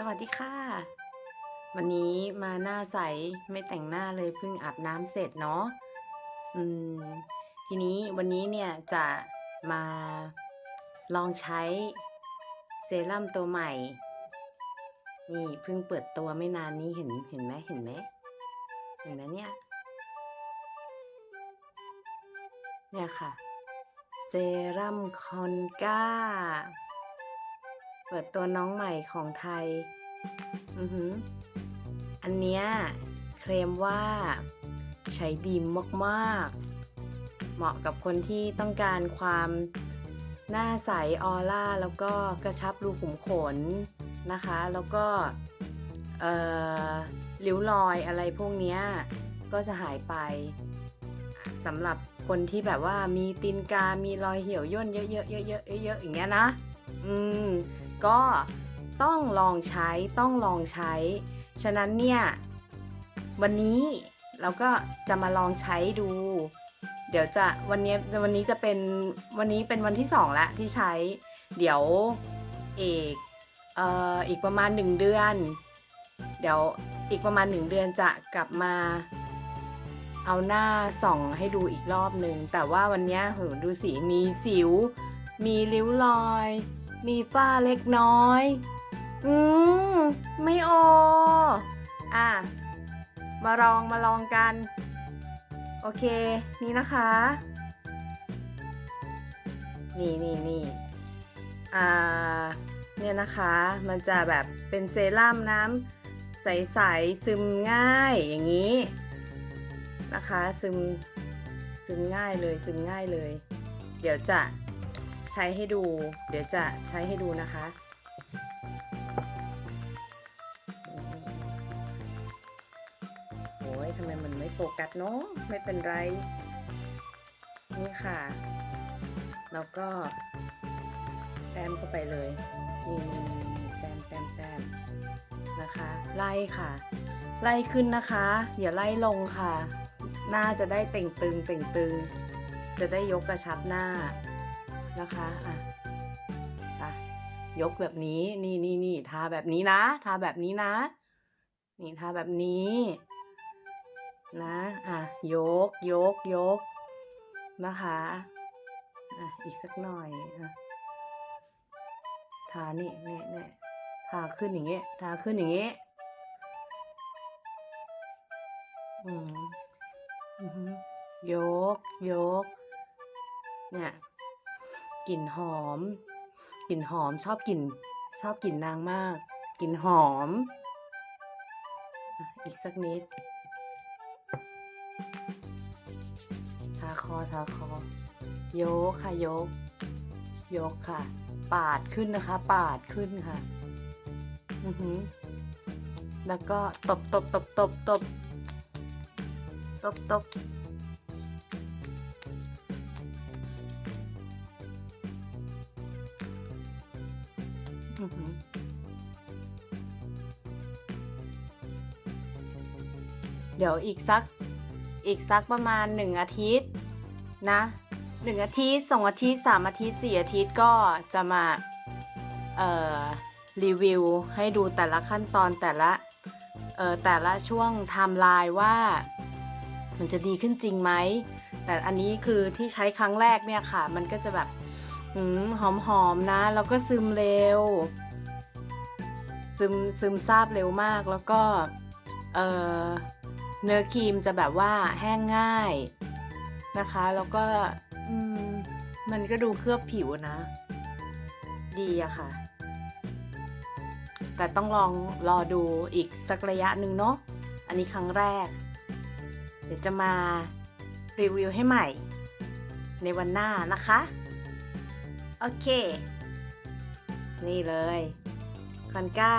สวัสดีค่ะ วันนี้มาหน้าใสไม่แต่งหน้าเลยเพิ่งอาบน้ำเสร็จเนาะอืม ทีนี้วันนี้เนี่ยจะมาลองใช้เซรั่มตัวใหม่ นี่เพิ่งเปิดตัวไม่นานนี้เห็นเห็นไหมเห็นไหมเห็นไหมเนี่ยเนี่ยค่ะ เซรั่มคอนก้า เปิดตัวน้องใหม่ของไทย อือหือ อันเนี้ยเคลมว่าใช้ดีมากๆ เหมาะกับคนที่ต้องการความหน้าใสออร่า แล้วก็กระชับรูขุมขนนะคะ แล้วก็เอ่อริ้วรอยอะไรพวกเนี้ยก็จะหายไปสำหรับคนที่แบบว่ามีตีนกา มีรอยเหี่ยวย่นเยอะๆเยอะๆเยอะๆอย่างเงี้ยนะ อืม ก็ต้องลองใช้ต้องลองใช้ ฉะนั้นเนี่ย วันนี้เราก็จะมาลองใช้ดู เดี๋ยวจะวันนี้วันนี้จะเป็นวันนี้เป็นวันที่สองละที่ใช้ เดี๋ยวเอกเอ่ออีกประมาณหนึ่งเดือน เดี๋ยวอีกประมาณหนึ่งเดือนจะกลับมาเอาหน้าส่องให้ดูอีกรอบหนึ่ง แต่ว่าวันนี้หดูสิมีสิว มีริ้วรอย มีฝ้าเล็กน้อย อืมไม่โออะ มาลองมาลองกัน โอเค นี่นะคะ นี่นี่นี่อ่า เนี่ยนะคะ มันจะแบบเป็นเซรั่มน้ำใสๆซึมง่ายอย่างนี้ นะคะ ซึมซึมง่ายเลยซึมง่ายเลย เดี๋ยวจะ ใช้ให้ดู เดี๋ยวจะใช้ให้ดูนะคะ โอ้ยทำไมมันไม่โฟกัสเนาะไม่เป็นไร นี่ค่ะ แล้วก็แต้มเข้าไปเลย นี่แต้มแต้มแต้มนะคะ ไล่ค่ะ ไล่ขึ้นนะคะ อย่าไล่ลงค่ะ หน้าจะได้เต่งตึงเต่งตึงจะได้ยกกระชับหน้า นะคะอะอะยกแบบนี้นี่นี่นี่ทาแบบนี้นะทาแบบนี้นะ นี่ทาแบบนี้ นะอะยกยกยกนะคะอะอีกสักหน่อยอะทานี่นี่นี่ทาขึ้นอย่างเงี้ยทาขึ้นอย่างเงี้ยอืมอือหือยกยกเนี่ย กลิ่นหอม กลิ่นหอมชอบกลิ่นชอบกลิ่นนางมาก กลิ่นหอม อีกสักนิด ทาคอทาคอ โยกค่ะโยก โยกค่ะ ปาดขึ้นนะคะ ปาดขึ้นค่ะ อือหือแล้วก็ตบตบตบตบตบตบตบ เดี๋ยวอีกสักอีกสักประมาณหนึ่งอาทิตย์นะหนึ่งอาทิตย์สองอาทิตย์สามอาทิตย์สี่อาทิตย์ก็จะมาเอ่อรีวิวให้ดูแต่ละขั้นตอนแต่ละเอ่อแต่ละช่วงไทม์ไลน์ว่า มันจะดีขึ้นจริงไหมแต่อันนี้คือที่ใช้ครั้งแรกเนี่ยค่ะ มันก็จะแบบ หืมหอมหอมๆนะ แล้วก็ซึมเร็ว ซึมซึมซาบเร็วมากแล้วก็เเนื้อครีมจะแบบว่าแห้งง่ายนะคะ แล้วก็มมันก็ดูเคลือบผิวนะ ดีอะค่ะ แต่ต้องลองรอดูอีกสักระยะหนึ่งเนาะอันนี้ครั้งแรก เดี๋ยวจะมารีวิวให้ใหม่ในวันหน้านะคะ โอเค นี่เลยคอนก้า